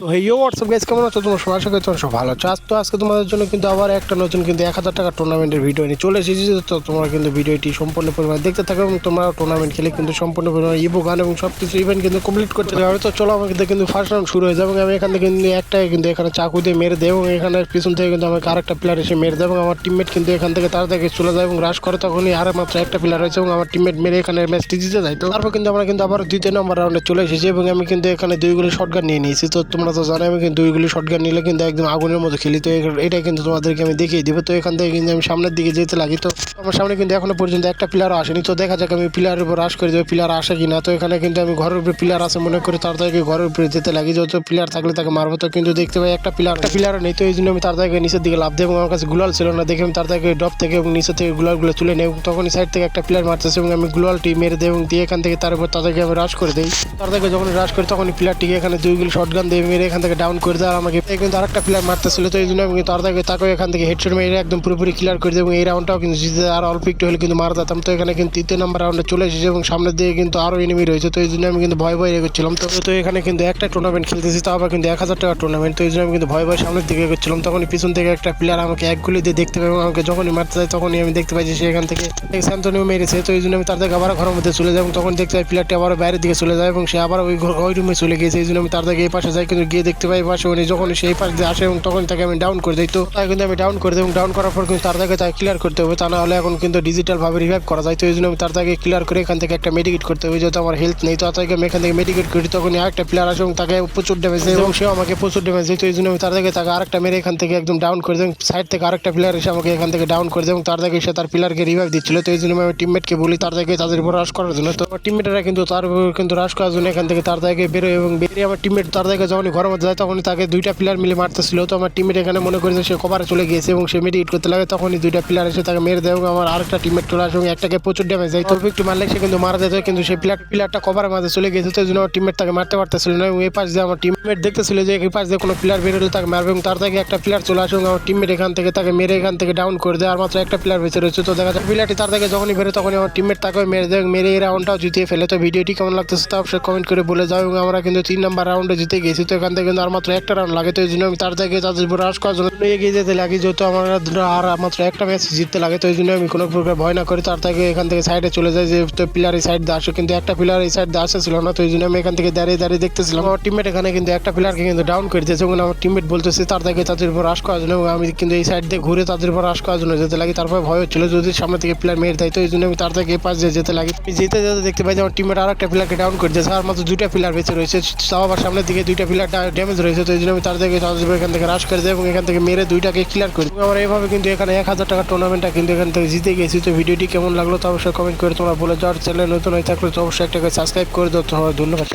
তো WhatsApp guys কেমন আছো? তোমার আশা করি তোমার সব ভালো আছো। আজ তো আজকে তোমাদের জন্য কিন্তু আবার একটা নতুন কিন্তু এক হাজার টাকা টুর্নামেন্টের ভিডিও নিয়ে চলে এসেছি। তো তোমরা কিন্তু ভিডিওটি সম্পূর্ণ পরিমাণে দেখতে থাকো এবং তোমরা টুর্নামেন্ট খেলে কিন্তু সম্পূর্ণ পরিমাণে ইবো গান এবং সব কিছু ইভেন্ট কিন্তু কমপ্লিট করতে হবে তো চলো আমাকে কিন্তু ফার্স্ট রাউন্ড শুরু হয়ে যাবে এবং আমি এখান থেকে কিন্তু একটাই কিন্তু এখানে চাকু দিয়ে মেরে দেবো এবং এখানে পিছন থেকে কিন্তু আমাকে আরেকটা প্লেয়ার এসে মেরে দেবো এবং আমার টিমমেট কিন্তু এখান থেকে তার থেকে চলে যায় এবং রাশ করে। তখনই আর মাত্র একটা প্লেয়ার রয়েছে এবং আমার টিমমেট মেরে এখানে ম্যাচটি জিতে যায়। তো তারপর কিন্তু আমরা কিন্তু আবার দ্বিতীয় নম্বর রাউন্ডে চলে এসেছি এবং আমি কিন্তু এখানে দুইগুলি শটগান নিয়ে নিয়েছি। তো তোমরা তো জানো আমি কিন্তু দুইগুলি শটগান নিলে কিন্তু একদম আগুনের মতো খেলি তো এটাই কিন্তু তোমাদেরকে আমি দেখিয়ে দিব। তো এখান থেকে কিন্তু আমি সামনের দিকে যেতে লাগি। তো আমার সামনে কিন্তু এখনও পর্যন্ত একটা প্লেয়ারও আসেনি। তো দেখা যাক আমি প্লেয়ারের উপর রাশ করে দেবো প্লেয়ার আসে কিনা। তো এখানে কিন্তু আমি ঘরের উপরে প্লেয়ার আছে মনে করি তাড়াতাড়ি ঘরের উপরে যেতে লাগি। যত প্লেয়ার থাকলে তাকে মারবো, তো কিন্তু দেখতে পাই একটা প্লেয়ার একটা প্লেয়ার নেই। তো এই জন্য আমি তাড়াতাড়ি নিচের দিকে লাভ দেবো। আমার কাছে গুলাল ছিল না, দেখে আমি তাড়াতাড়ি ডপ থেকে এবং নিচে থেকে গুলালগুলো তুলে নেই। এবং তখনই সাইড থেকে একটা প্লেয়ার মারতেছে এবং আমি গুলালটি মেরে দেই এবং দিয়ে এখান থেকে তার উপর তাদেরকে আমি রাশ করে দিই। তাদেরকে যখন রাশ করি তখন প্লেয়ারটিকে এখানে দুইগুলো শটগান দিয়ে মেরে এখান থেকে ডাউন করে দেয় আর আমাকে। কিন্তু আরেকটা প্লেয়ার মারতেছিল, তো এই জন্য আমি তাড়াতাড়ি তাকে এখান থেকে হেডশট মেরে একদম পুরোপুরি ক্লিয়ার করে দেবো। এই রাউন্ডটাও কিন্তু জিতে আর অল্প একটু হলে কিন্তু মারা যেতাম। তো এখানে কিন্তু তৃতীয় নম্বর রাউন্ডে চলে এসেছে এবং সামনের দিকে কিন্তু আরও এনিমি রয়েছে। তো এই জন্য আমি কিন্তু ভয় ভয় এগোচ্ছিলাম। তো তো এখানে কিন্তু একটা টুর্নামেন্ট খেলতেছি, তো আবার কিন্তু এক হাজার টাকা টুর্নামেন্ট তো এই জন্য আমি কিন্তু ভয় ভয় সামনের দিকে এগোচ্ছিলাম। তখনই পিছন থেকে একটা প্লেয়ার আমাকে এক গুলি দিয়ে দেখতে পাই এবং আমাকে যখনই মারতে যায়, তখনই আমি দেখতে পাই যে সে এখান থেকে স্যান্তনিও মেরেছে। তো এই জন্য আমি তার থেকে আবার ঘরের মধ্যে চলে যাই এবং তখন দেখতে পাই প্লেয়ারটি আবার বাইরের দিকে চলে যায় এবং সে আবার ওই ওই রুমে চলে গিয়েছে। এই জন্য আমি তার থেকে এই পাশে যাই কিন্তু গিয়ে দেখতে পাই পাশে উনি যখন সেই পাশ দিয়ে আসে এবং তখন তাকে আমি ডাউন করে দিই। তো তাই কিন্তু আমি ডাউন করে দিই এবং ডাউন করার পর কিন্তু তার তাকে তাকে ক্লিয়ার করতে হবে। তা না হলে এখন কিন্তু ডিজিটাল ভাবে রিভাইভ করা যায়। তো এই জন্য আমি তার তাকে ক্লিয়ার করে এখান থেকে একটা মেডিকেট করতে হবে। যেহেতু আমার হেলথ নেই, তো তাকে আমি এখান থেকে মেডিকেট করি। তখন আরেকটা প্লেয়ার আসে এবং তাকে প্রচুর ড্যামেজ দেয় এবং সেও আমাকে প্রচুর ড্যামেজ দেয়। তো এই জন্য আমি তার থেকে তাকে আরেকটা মেরে এখান থেকে একদম ডাউন করে দিই সাইড থেকে আরেকটা প্লেয়ার এসে আমাকে এখান থেকে ডাউন করে দেয় এবং তার থেকে সে তার প্লেয়ারকে রিভাইভ দিচ্ছিল। তো এই জন্য আমি টিমমেটকে বলি, তার থেকে তাদের উপর রাশ করার জন্য। তো আমার টিমমেটরা কিন্তু তার উপর কিন্তু রাশ করার জন্য এখান থেকে তার থেকে বেরোয় এবং বেরিয়ে আমার টিমমেট তার থেকে যখনই ঘরের মধ্যে যায়, তখনই তাকে দুইটা প্লেয়ার মিলে মারতেছিল। তো আমার টিমমেট এখানে মনে করে যে সে কভারে চলে গিয়েছে এবং সে মেডিকেট করতে লাগে, তখনই দুইটা প্লেয়ার এসে তাকে মেরে দেয় এবং আমার আরেকটা টিমমেট চলে আসে এবং একটাকে প্রচুর ড্যামেজ দেয়। তো একটু মারলে সে কিন্তু মারা যেত, কিন্তু সেই প্লেয়ার প্লেয়ারটা কভারের মাঝে চলে গিয়েছে, তো জন্য আমার টিমমেট তাকে মারতে পারতেছিল না এবং এই পাশ দিয়ে আমার টিমমেট দেখতেছিল যে এই পাশ দিয়ে কোনো প্লেয়ার বেরোলে তাকে মারবে এবং তার থেকে একটা প্লেয়ার চলে আসে এবং আমার টিমমেট এখান থেকে তাকে মেরে এখান থেকে ডাউন করে দেয়, আর মাত্র একটা প্লেয়ার বেঁচে রয়েছে। তো দেখা যায় প্লেয়ারটি তার থেকে যখনই বেরো তখনই আমার টিমমেট তাকে মেরে দেয় মেরে এই রাউন্ডটাও জিতিয়ে ফেলে। তো ভিডিওটি কেমন লাগতেছে তা অবশ্যই কমেন্ট করে বলে যাও এবং আমরা কিন্তু তিন নাম্বার রাউন্ডে জিতে গেছি তো এখান থেকে কিন্তু আর মাত্র একটা রান লাগে, তো এই জন্য আমি তার থেকে তাদের উপর রাশ করার জন্য এগিয়ে যেতে লাগি। যেহেতু আমার আর মাত্র একটা ম্যাচ জিততে লাগে, তো এই জন্য আমি কোনো প্রকার ভয় না করি তার থেকে এখান থেকে সাইডে চলে যাই যে তো প্লেয়ার এই সাইড দিয়ে কিন্তু একটা প্লেয়ার এই সাইড দিয়ে আসেছিল না, তো এই জন্য আমি এখান থেকে দাঁড়িয়ে দাঁড়িয়ে দেখতেছিলাম। আমার টিমমেট এখানে কিন্তু একটা প্লেয়ারকে কিন্তু ডাউন করে দিয়েছে, এবং আমার টিমমেট বলতেছে তার থেকে তাদের উপর রাশ করার জন্য আমি কিন্তু এই সাইড দিয়ে ঘুরে তাদের উপর রাশ করার জন্য যেতে লাগি। তারপর ভয় হচ্ছিল যদি সামনে থেকে প্লেয়ার মেরে দেয়, তো এই জন্য আমি তার থেকে পাশ দিয়ে যেতে লাগি। আমি যেতে যেতে দেখতে পাই যে আমার টিমমেট আর একটা প্লেয়ারকে ডাউন করে দিয়েছে, আর মাত্র দুইটা প্লেয়ার বেঁচে রয়েছে, তাও আবার সামনের দিকে দুইটা প্লেয়ার ড্যামেজ রয়েছে, তো এই জন্য আমি তার থেকে তাদের এখান থেকে রাশ করে দেয় এবং এখান থেকে মেরে দুইটাকে ক্লিয়ার করি আমরা এইভাবে কিন্তু এখানে এক হাজার টাকার টুর্নামেন্টটা কিন্তু এখান থেকে জিতে গেছি। তো ভিডিওটি কেমন লাগল তো অবশ্যই কমেন্ট করে তোমরা বলে। যাওয়ার চ্যানেল নতুন হয়ে থাকলে তো অবশ্যই একটাকে সাবস্ক্রাইব করে দিতে তো ধন্যবাদ